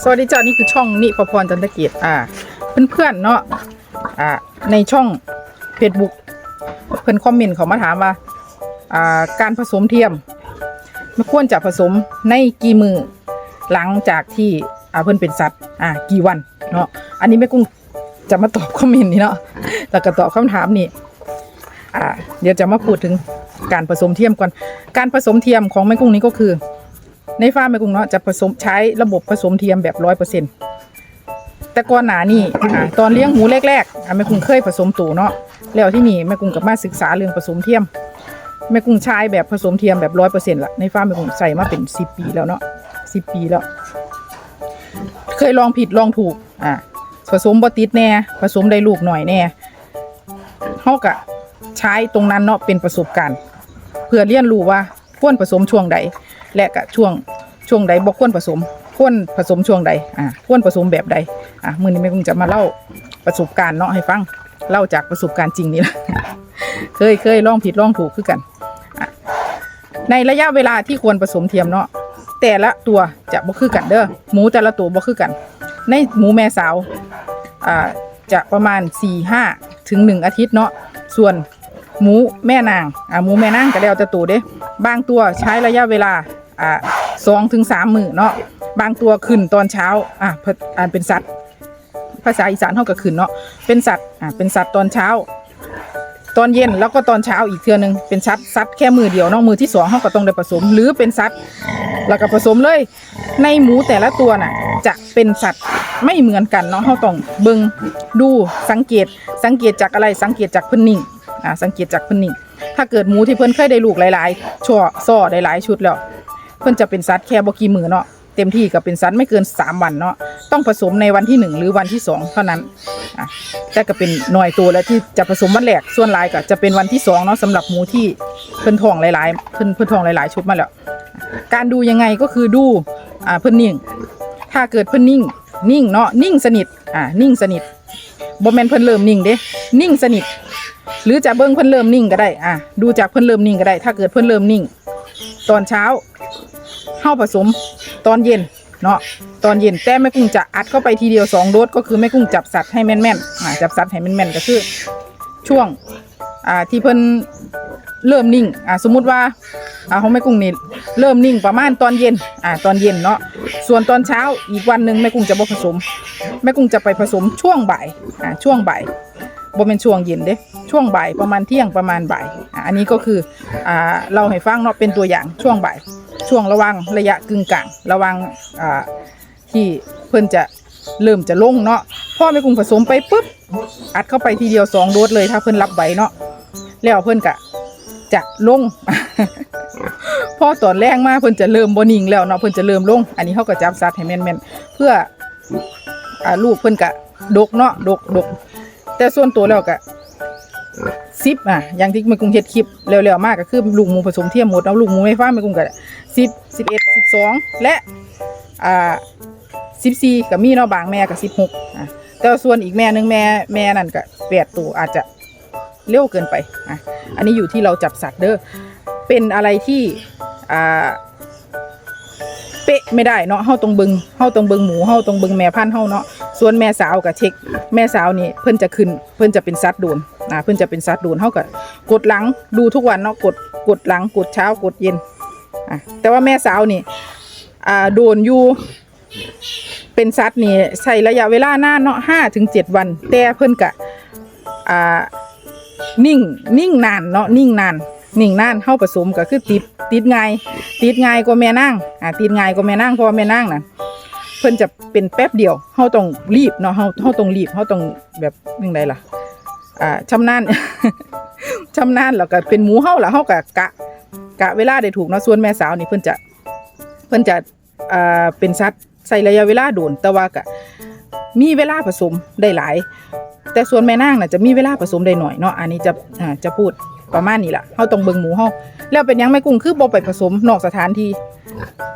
สวัสดีจ้านี่คือช่องนิพพรจันทเกียรติอ่า เพื่อนๆเนาะอ่าในช่อง Facebook เพื่อนคอมเมนต์เขามาถามว่าอ่าการผสมเทียมมันควรจะผสมในกี่มือหลังจากที่อ่าเพื่อนเป็นสัตว์อ่ากี่วันเนาะอันนี้แม่กุ้งจะมาตอบคอมเมนต์นี้เนาะแล้วก็ตอบคำถามนี่อ่าเดี๋ยวจะมาพูดถึงการผสมเทียมก่อนการผสมเทียมของแม่กุ้งนี้ก็คือ ในฟาร์มแม่กุ้งเนาะจะผสมใช้ระบบผสมเทียมแบบร้อยเปอร์เซ็นต์แต่ก่อนหน้านี่อ่าตอนเลี้ยงหมูแรกๆอะแม่กุ้งเคยผสมตู่เนาะแล้วที่นี่แม่กุ้งกับมาศึกษาเรื่องผสมเทียมแม่กุ้งใช้แบบผสมเทียมแบบร้อยเปอร์เซ็นต์ละในฟาร์มแม่กุ้งใส่มาเป็นสิบปีแล้วเนาะสิบปีแล้ว เคยลองผิดลองถูกอ่าผสมบติดแน่ผสมได้ลูกหน่อยแน่เขากะใช้ตรงนั้นเนาะเป็นประสบการณ์ เพื่อเรียนรู้ว่าควรผสมช่วงใด และกะช่วงช่วงใดบ่ควรผสมควรผสมช่วงใดอ่าควรผสมแบบใดอะมือนี้แม่คงจะมาเล่าประสบการณ์เนาะให้ฟังเล่าจากประสบการณ์จริงนี่แหละเคยเคยลองผิดลองถูกคือกันอะในระยะเวลาที่ควรผสมเทียมเนาะแต่ละตัวจะบ่คือกันเด้อหมูแต่ละตัวบ่คือกัน ในหมูแม่สาวอ่าจะประมาณ 4 5 ถึง 1 อาทิตย์เนาะส่วนหมูแม่นางอ่าหมูแม่นางก็แล้วแต่ตัวเด้บางตัวใช้ระยะเวลา อ่าสองถึงสามมือเนาะบางตัวขึ้นตอนเช้าอ่าเพิ่นอ่านเป็นสัตว์ ภาษาอีสานเท่ากับขึ้นเนาะเป็นสัตว์อ่าเป็นสัตว์ตอนเช้า ตอนเย็นแล้วก็ตอนเช้าอีกเทือนึงเป็นสัตว์สัตว์แค่มือเดียวเนาะมือที่สองเขาก็ต้องได้ผสม หรือเป็นสัตว์แล้วก็ผสมเลย ในหมูแต่ละตัวน่ะ จะเป็นสัตว์ไม่เหมือนกันเนาะเขาต้องเบิงดูสังเกตสังเกตจากอะไรสังเกตจากเพิ่นนิ่งอ่าสังเกตจากเพิ่นนิ่งถ้าเกิดหมูที่เพิ่นเคยได้ลูกหลายๆชั่วซ่อหลายชุดแล้ว เพิ่นจะเป็นสัตว์แค่บกี่มือเนาะเต็มที่ก็เป็นสัตว์ไม่เกิน 3 วันเนาะต้องผสมในวันที่ 1 หรือวันที่ 2 เท่านั้นอะแต่ก็เป็นหน่อยตัวแล้วที่จะผสมวันแรกส่วนลายก็จะเป็นวันที่2เนาะสำหรับหมูที่เพิ่นทองหลายๆเพิ่นเพิ่นทองหลายๆ ชุดมาแล้ว การดูยังไงก็คือดูอ่าเพิ่นนิ่ง ถ้าเกิดเพิ่นนิ่ง นิ่งเนาะนิ่งสนิทอ่านิ่งสนิทบ่แมนเพิ่นเริ่มนิ่งเด้นิ่งสนิท หรือจะเบิ่งเพิ่นเริ่มนิ่งก็ได้อะดูจากเพิ่นเริ่มนิ่งก็ได้ ถ้าเกิดเพิ่นเริ่มนิ่ง ตอนเช้า เข้าผสมตอนเย็นเนาะตอนเย็นแต่แม่กุ้งจะอัดเข้าไปทีเดียวสองโดสก็คือแม่กุ้งจับสัตว์ให้แม่นๆอ่าจับสัตว์ให้แม่นๆก็คือช่วงอ่าที่เพิ่นเริ่มนิ่งอ่าสมมุติว่าอ่าของแม่กุ้งนี่เริ่มนิ่งประมาณตอนเย็นอ่าตอนเย็นเนาะส่วนตอนเช้าอีกวันหนึ่งแม่กุ้งจะบ่ผสม แม่กุ้งจะไปผสมช่วงบ่ายอ่าช่วงบ่ายบ่เป็นช่วงเย็นเด้ช่วงบ่ายประมาณเที่ยงประมาณบ่ายอะอันนี้ก็คืออ่าเราให้ฟังเนาะเป็นตัวอย่างช่วงบ่าย ช่วงระวังระยะกึ่งกลางระวังที่เพิ่นจะเริ่มจะลงเนาะพ่อแม่กุ้งผสมไปปุ๊บอัดเข้าไปทีเดียวสองโดสเลยถ้าเพิ่นรับไหวเนาะแล้วเพิ่นกะจะลงพ่อตอนแรกมาเพิ่นจะเริ่มบ่นิ่งแล้วเนาะเพิ่นจะเริ่มลง อันนี้เขาก็จับสัตว์ให้แม่นๆเพื่ออลูกเพิ่นกะดกเนาะดกดกแต่ส่วนตัวแล้วก็ สิบอะอย่างที่แม่กุ้งเฮ็ดคลิปเร็วๆมากก็คือลูกหมูผสมเทียมหมดเอาลูกหมูไม่ฟ้าแม่กุ้งก็สิบสิบเอ็ดสิบสองและอ่าสิบสี่ก็มีเนาะบางแม่ก็สิบหกอะแต่ส่วนอีกแม่หนึงแม่แม่นั่นก็แปดตัวอาจจะเร็วเกินไปอะอันนี้อยู่ที่เราจับสัตว์เด้อเป็นอะไรที่อ่าเป๊ะไม่ได้เนาะเฮาตรงเบิงเฮาตรงเบิงหมูเฮาตรงเบิงแม่พันธุ์เฮาเนาะ ส่วนแม่สาวกับเช็ค แม่สาวนี่เพิ่นจะขึ้น เพิ่นจะเป็นซัดโดนอ่าเพิ่นจะเป็นซัดโดนเฮาก็กดหลังดูทุกวันเนาะกดกดหลังกดเช้ากดเย็นอะแต่ว่าแม่สาวนี่อ่าโดนอยู่เป็นซัดนี่ใช้ระยะเวลานานเนาะห้าถึงเจ็ดวัน แต่เพิ่นกะอ่านิ่งนิ่งนานเนาะนิ่งนานนิ่งนานเฮาผสมก็คือติดติดง่ายติดง่ายกว่าแม่นางอ่าติดง่ายกว่าแม่นางเพราะว่าแม่นางน่ะ เพิ่นจะเป็นแป๊บเดียวเฮาต้องรีบเนาะเฮาเฮาต้องรีบเฮาต้องแบบยังไงล่ะ อ่าชำนาญ ชำนาญแล้วก็เป็นหมูเฮาล่ะเฮาก็กะกะเวลาได้ถูกเนาะส่วนแม่สาวนี่เพิ่นจะเพิ่นจะอ่าเป็นสัตว์ใส่ระยะเวลาโดนแต่ว่าก็มีเวลาผสมได้หลาย แต่ส่วนแม่นางน่ะจะมีเวลาผสมได้หน่อยเนาะอันนี้จะอ่าจะพูด ประมาณนี้ล่ะเฮาต้องเบิ่งหมูเฮาแล้วเป็นหยังแม่กุ้งคือบ่ไปผสมนอกสถานที่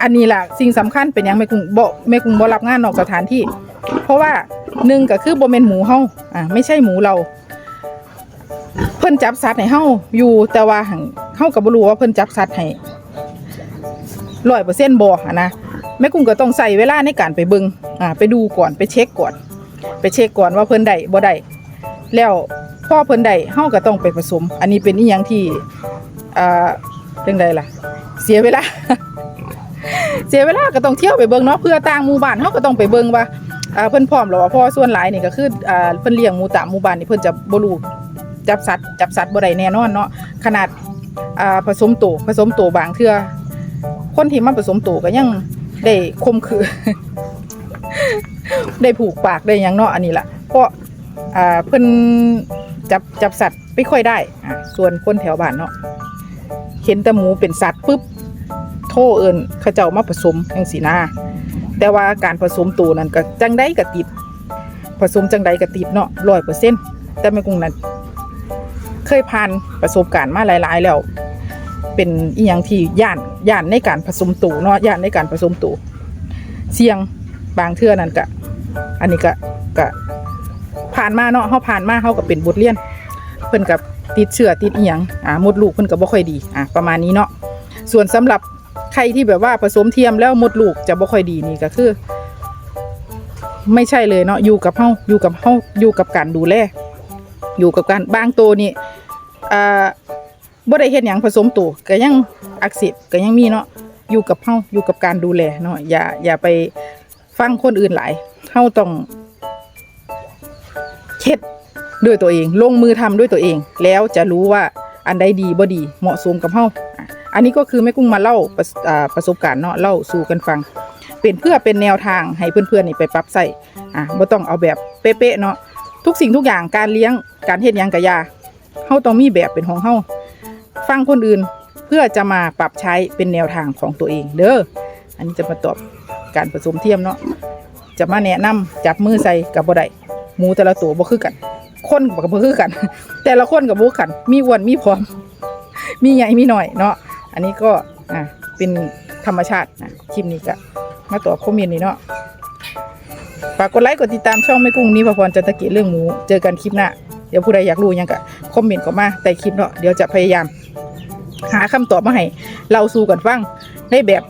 อันนี้ล่ะสิ่งสำคัญเป็นหยังแม่กุ้งบ่แม่กุ้งบ่รับงานนอกสถานที่ เพราะว่าหนึ่งก็คือบ่แม่นหมูเฮาอ่าไม่ใช่หมูเรา เพิ่นจับสัตว์ให้เฮาอยู่แต่ว่าหังเฮาก็บ่รู้ว่าเพิ่นจับสัตว์ให้100%บ่อะนะแม่กุ้งก็ต้องใส่เวลาในการไปเบิงอ่าไปดูก่อนไปเช็คก่อน ไปเช็คก่อนว่าเพิ่นได้บ่ได้แล้ว พ่อเพิ่นได้เฮาก็ต้องไปผสม อันนี้เป็นอีหยังที่อ่าจังไดล่ะ เสียเวลา เสียเวลาก็ต้องเที่ยวไปเบิ่งเนาะเพื่อต่างหมู่บ้านเฮาก็ต้องไปเบิ่งว่าอ่าเพิ่นพร้อมแล้วว่าเพราะว่าส่วนหลายนี่ก็คืออ่าเพิ่นเลี้ยงหมู่ตามหมู่บ้านนี่เพิ่นจะบ่รู้จับสัตว์จับสัตว์บ่ได้แน่นอนเนาะขนาดอ่าผสมโตผสมโตบางเทื่อคนที่มาผสมโตก็ยังได้คมคือ ได้ผูกปากได้ยังเนาะอันนี้ล่ะเพราะอ่าเพิ่น จับจับสัตว์ไม่ค่อยได้อ่าส่วนคนแถวบ้านเนาะเห็นแต่หมูเป็นสัตว์ปุ๊บโทรเอินเขาเจ้ามาผสมจังสีนาแต่ว่าการผสมตัวนั้นก็จังได้ก็ติด ผสมจังใดก็ติดเนาะร้อยเปอร์เซ็นต์แต่ไม่กงนั้นเคยผ่านประสบการณ์มาหลาย ๆ แล้ว เป็นอีหยังที่ย่านย่านในการผสมตัวเนาะย่านในการผสมตัวเสี่ยงบางเทื่อนั้นก็อันนี้ก็ก็ ผ่านมาเนาะเฮาผ่านมาเฮาก็เป็นบทเรียน เพิ่นกับติดเชื้อติดเอียงอ่ามดลูกเพิ่นก็บ่ค่อยดีอะประมาณนี้เนาะส่วนสำหรับใครที่แบบว่าผสมเทียมแล้วมดลูกจะบ่ค่อยดีนี่ก็คือ ไม่ใช่เลยเนาะอยู่กับเฮาอยู่กับเฮาอยู่กับการดูแลอยู่กับการบางตัวนี่อ่าบ่ได้เฮ็ดหยังผสมตัวก็ยังอักเสบก็ยังมีเนาะอยู่กับเฮาอยู่กับการดูแลเนาะอย่าอย่าไปฟังคนอื่นหลายเฮาต้อง เช็ดด้วยตัวเอง ลงมือทำด้วยตัวเอง แล้วจะรู้ว่าอันใดดีบ่ดีเหมาะสมกับเฮาอันนี้ก็คือแม่กุ้งมาเล่าประสอ่าประสบการณ์เนาะเล่าสู่กันฟัง เป็นเพื่อเป็นแนวทางให้เพื่อนๆนี่ไปปรับใส่อะบ่ต้องเอาแบบเป๊ะๆเนาะทุกสิ่งทุกอย่างการเลี้ยงการเฮ็ดยังกะยาเฮาต้องมีแบบเป็นของเฮาฟังคนอื่นเพื่อจะมาปรับใช้เป็นแนวทางของตัวเองเด้ออันนี้จะมาตอบการผสมเทียมเนาะจะมาแนะนำจับมือใส่กับบ่ได้ หมูแต่ละตัวบ่คือกัน คนก็บ่คือกัน แต่ละคนกับบ่กัน มีอ้วนมีผอม มีใหญ่มีหน่อยเนาะอันนี้ก็อะเป็นธรรมชาตินะคลิปนี้ก็มาตอบคอมเมนต์นี่เนาะฝากกดไลค์กดติดตามช่องแม่กุ้งนี้พะพรจันตะกิเรื่องหมูเจอกันคลิปหน้าเดี๋ยวผู้ใดอยากรู้ยังก็คอมเมนต์เข้ามาใต้คลิปเนาะเดี๋ยวจะพยายาม หาคำตอบมาให้เราสู่กันฟังในแบบ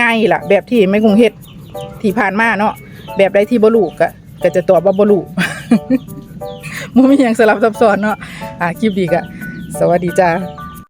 ง่ายๆล่ะ แบบที่แม่กุ้งเฮ็ดที่ผ่านมาเนาะแบบใดที่บ่รู้ก็ ก็จะตอบว่าบ่รู้บ่มีอยังสลับซับซ้อนเนาะอ่าคลิปดีกะสวัสดีจ้า